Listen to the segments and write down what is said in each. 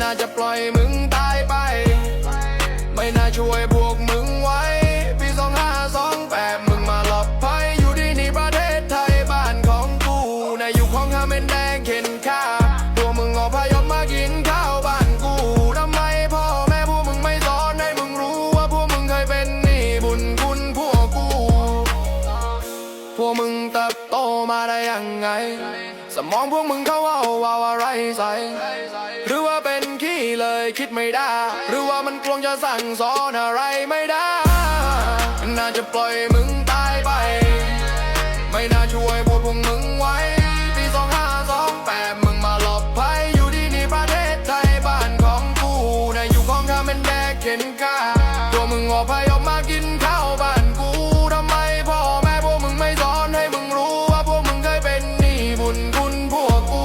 น่าจะปล่อยมึงตายไป ไม่น่าช่วยพวกมึงไว้ ปีสองห้าสองแปดมึงมาหลบภัยอยู่ที่นี่ประเทศไทยบ้านของกูในยุคของข้าเป็นแดงเข็นค่าพวกมึงออกพยพมากินข้าวบ้านกูทำไมพ่อแม่พวกมึงไม่สอนให้มึงรู้ว่าพวกมึงเคยเป็นหนี้บุญคุณพวกกู พวกมึงเติบโตมาได้ยังไงสมองพวกมึงเขาเอาว่าอะไรใส่หรือว่า เลยคิดไม่ได้ หรือว่ามันกลวงจะสั่งสอนอะไรไม่ได้ น่าจะปล่อยมึงตายไป ไม่น่าช่วยพวกพวกมึงไว้ปีสองห้าสองแปดมึงมาหลบภัยอยู่ที่นี่ประเทศไทยบ้านของกูในยุคของข้าเป็นแดกเข็นก้าตัวมึงออกพยพมากินข้าวบ้านกูทำไมพ่อแม่พวกมึงไม่สอนให้มึงรู้ว่าพวกมึงเคยเป็นหนี้บุญคุณพวกกู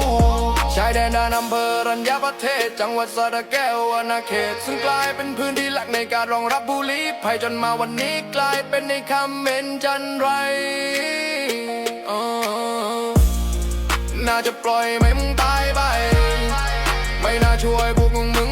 ชายแดนด้านอำเภอรัญญป ระเทศ จังหวัดสระแก้วอาณาเขต ซึ่งกลายเป็นพื้นที่หลักในการรองรับผู้ลี้ภัยจนมาวันนี้กลายเป็นในคำเมนจันไรน่าจะปล่อยไม่มึงตายไป ไม่น่าช่วยพวกมึง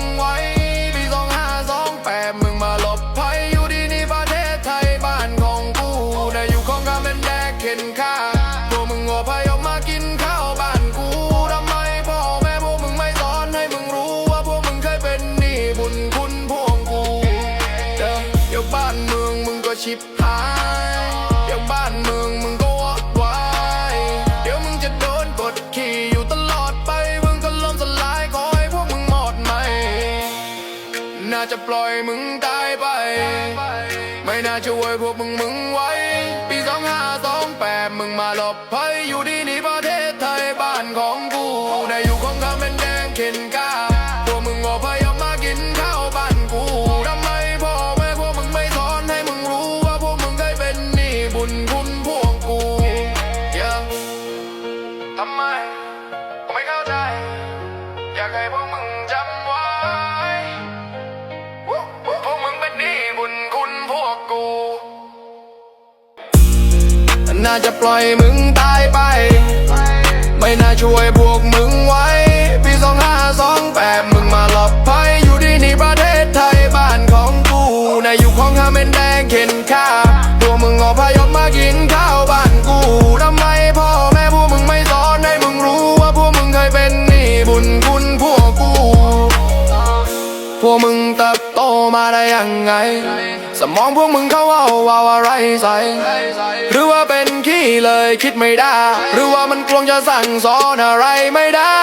น่าจะปล่อยมึงตายไป ไม่น่าช่วยพวกมึงมึงไว้ ปีสองห้าสองแปดมึงมาหลบภัยอยู่ที่นี่ประเทศไทยบ้านของกูในอยู่ของข้าเป็นแดงเข็นก้าพวกมึงอพยพมากินข้าวบ้านกูทำไมพ่อแม่พวกมึงไม่สอนให้มึงรู้ว่าพวกมึงเคยเป็นหนี้บุญคุณพวกกูทำไมกูไม่เข้าใจอยากให้พวก น่าจะปล่อยมึงตายไป ไม่น่าช่วยพวกมึงไว้ปีสองห้าสองแปดมึงมาหลบภัยอยู่ที่นี่ประเทศไทยบ้านของกูในยุคของข้าเป็นแดงเข็นค่าพวกมึงอพยพมากินข้าวบ้านกูทำไมพ่อแม่พวกมึงไม่สอนให้มึงรู้ว่าพวกมึงเคยเป็นหนี้บุญคุณพวกกูพวกมึง ได้ยังไง สมองพวกมึงเขาเอาว่าอะไรใส่ หรือว่าเป็นขี้เลยคิดไม่ได้ หรือว่ามันกลวงจะสั่งสอนอะไรไม่ได้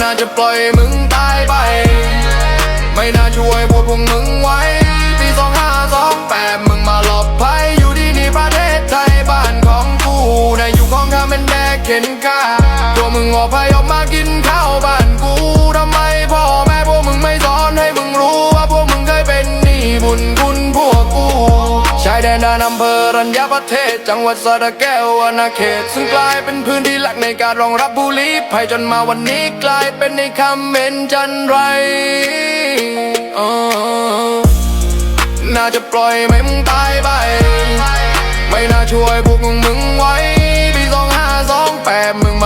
น่าจะปล่อยมึงตายไป ไม่น่าช่วยพวกพวกมึงไว้ปีสองห้าสองแปดมึงมาหลบภัยอยู่ที่นี่ประเทศไทยบ้านของกูในยุคของข้าเป็นแดกเข็นก้าตัวมึงออกพยพมากินข้าวบ้านายแดนด้านอำเภอรัญญประเทศ จังหวัดสระแก้วอาณาเขต ซึ่งกลายเป็นพื้นที่หลักในการรองรับผู้ลี้ภัยจนมาวันนี้กลายเป็นในคำเมนจันไรออน่าจะปล่อยไม่มึงตายไป ไม่น่าช่วยพวกมึงมึงไว้ปีสองห้าสองแปดมึงมา